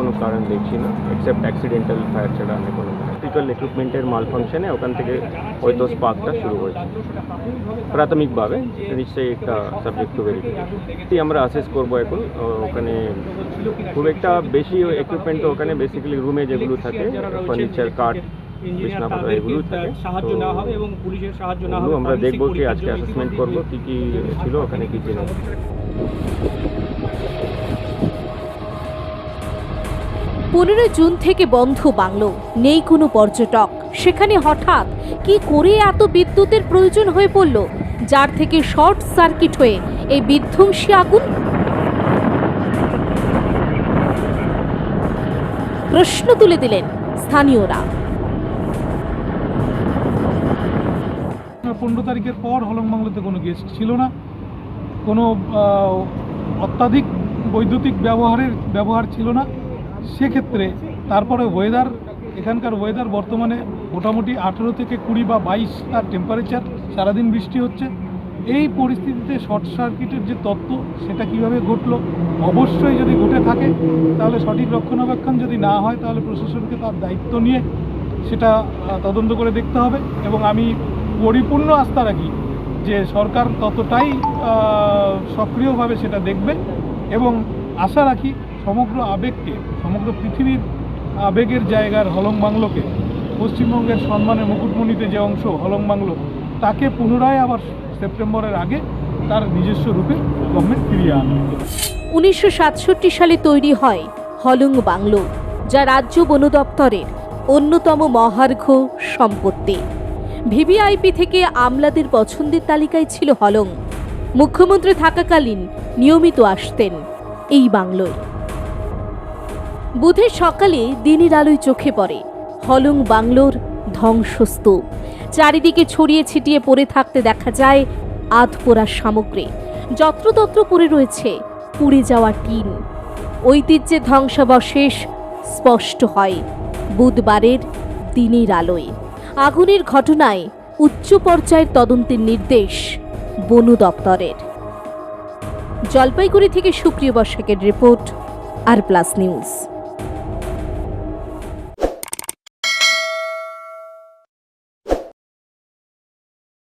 কোনো কারণ দেখছি না এক্সেপ্ট অ্যাক্সিডেন্টাল ফায়ার ছাড়া আমি কোনো ইলেকট্রিক্যাল ইকুইপমেন্টের মাল ফাংশনে ওখান থেকে হয়তো স্পার্কটা শুরু হয়েছে। প্রাথমিকভাবে নিশ্চয়ই একটা সাবজেক্ট টু ভেরিফিকেশন আমরা অ্যাসেস করব এখন ওখানে খুব একটা বেশি ইকুইপমেন্ট ওখানে বেসিক্যালি রুমে যেগুলো থাকে ফার্নিচার কাঠ এগুলো থাকে। সাহায্য তো হবে এবং পুলিশের সাহায্য নেওয়া হবে আমরা দেখব কি আজকে অ্যাসেসমেন্ট করব কি কি ছিল ওখানে কি ছিল। পনেরো জুন থেকে বন্ধ বাংলো। নেই কোনো পর্যটক। সেখানে হঠাৎ কি করে এত বিদ্যুতের প্রয়োজন হয়ে পড়ল? যার থেকে শর্ট সার্কিট হয়ে এই বিধ্বংসী আগুন? প্রশ্ন তুলে দিলেন স্থানীয়রা। পনেরো তারিখের পর হলংবাংলোতে কোনো গেস্ট ছিল না। কোনো অত্যাধিক বৈদ্যুতিক ব্যবহারের, ব্যবহার ছিল না। সেক্ষেত্রে তারপরে ওয়েদার এখানকার ওয়েদার বর্তমানে মোটামুটি আঠেরো থেকে কুড়ি বা বাইশ তার টেম্পারেচার সারাদিন বৃষ্টি হচ্ছে। এই পরিস্থিতিতে শর্ট সার্কিটের যে তত্ত্ব, সেটা কীভাবে ঘটলো? অবশ্যই যদি ঘটে থাকে, তাহলে সঠিক রক্ষণাবেক্ষণ যদি না হয়, তাহলে প্রশাসনকে তার দায়িত্ব নিয়ে সেটা তদন্ত করে দেখতে হবে। এবং আমি পরিপূর্ণ আস্থা রাখি যে সরকার ততটাই সক্রিয়ভাবে সেটা দেখবে। এবং আশা রাখি সমগ্র আবেগকে, সমগ্র পৃথিবীর আবেগের জায়গার হলং বাংলোকে, পশ্চিমবঙ্গের সম্মানের মুকুটমণিতে যে অংশ হলং বাংলো, তাকে পুনরায় আবার সেপ্টেম্বরের আগে তার নিজস্ব রূপে গভর্নমেন্ট ফিরিয়ে আনবে উনিশশো সালে তৈরি হয় হলং বাংলো, যা রাজ্য বন দপ্তরের অন্যতম মহার্ঘ সম্পত্তি। ভিভিআইপি থেকে আমলাদের পছন্দের তালিকায় ছিল হলং। মুখ্যমন্ত্রী থাকাকালীন নিয়মিত আসতেন এই বাংলোয়। বুধের সকালে দিনের আলোয় চোখে পড়ে। হলং বাংলোর ধ্বংসস্তূপ। চারিদিকে ছড়িয়ে ছিটিয়ে পড়ে থাকতে দেখা যায় আধপোড়া সামগ্রী। যত্রতত্র পড়ে রয়েছে পুড়ে যাওয়া টিন। ঐতিহ্যের ধ্বংসাবশেষ স্পষ্ট হয় বুধবারের দিনের আলোয়। আগুনের ঘটনায় উচ্চ পর্যায়ের তদন্তের নির্দেশ বন দপ্তরের। জলপাইগুড়ি থেকে সুপ্রিয় বর্ষাকের রিপোর্ট আর প্লাস নিউজ।